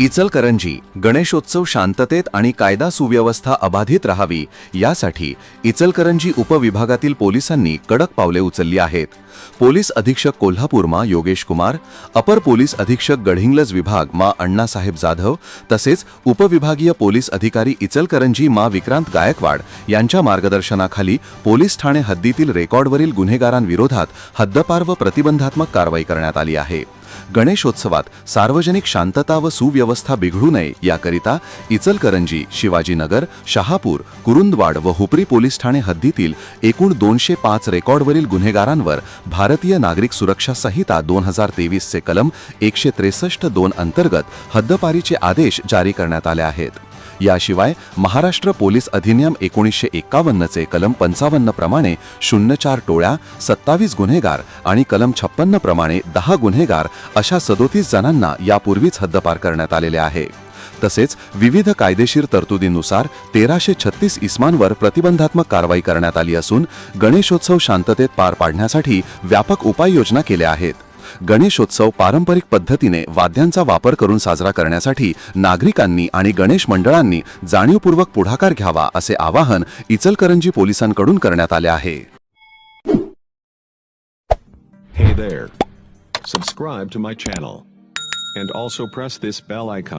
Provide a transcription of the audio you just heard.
इचलकरंजी गणेशोत्सव शांततेत आणि कायदा सुव्यवस्था अबाधित राहावी यासाठी इचलकरंजी उपविभागातील पोलिसांनी कडक पावले उचलली आहेत. पोलीस अधीक्षक कोल्हापूर मा योगेश कुमार अपर पोलीस अधीक्षक गढिंगलज विभाग मा अण्णासाहेब जाधव तसेच उपविभागीय पोलीस अधिकारी इचलकरंजी मा विक्रांत गायकवाड यांच्या मार्गदर्शनाखाली पोलीस ठाणे हद्दीतील रेकॉर्डवरील गुन्हेगारांविरोधात हद्दपार व प्रतिबंधात्मक कारवाई करण्यात आली आहे. गणेशोत्सवात सार्वजनिक शांतता व सुव्यवस्था बिघडू नये याकरिता इचलकरंजी शिवाजीनगर शहापूर कुरुंदवाड व हुपरी पोलीस ठाणे हद्दीतील एकूण दोनशे पाच रेकॉर्डवरील गुन्हेगारांवर भारतीय नागरिक सुरक्षा संहिता दोन हजार तेवीसचे कलम एकशे त्रेसष्ट दोन अंतर्गत हद्दपारीचे आदेश जारी करण्यात आले आहेत. याशिवाय महाराष्ट्र पोलीस अधिनियम एकोणीसशे एक्कावन्नचे कलम पंचावन्न प्रमाणे शून्य चार टोळ्या सत्तावीस गुन्हेगार आणि कलम छप्पन्न प्रमाणे दहा गुन्हेगार अशा सदोतीस जणांना यापूर्वीच हद्दपार करण्यात आलेले आहे. तसेच विविध कायदेशीर तरतुदींनुसार तेराशे छत्तीस इस्मांवर प्रतिबंधात्मक कारवाई करण्यात आली असून गणेशोत्सव शांततेत पार पाडण्यासाठी व्यापक उपाययोजना केल्या आहेत. गणेशोत्सव पारंपरिक पद्धतीने वाद्यांचा वापर करून साजरा करण्यासाठी नागरिकांनी आणि गणेश मंडळांनी जाणीवपूर्वक पुढाकार घ्यावा असे आवाहन इचलकरंजी पोलिसांकडून करण्यात आले आहे Hey there. Subscribe to my channel. And also press this bell icon.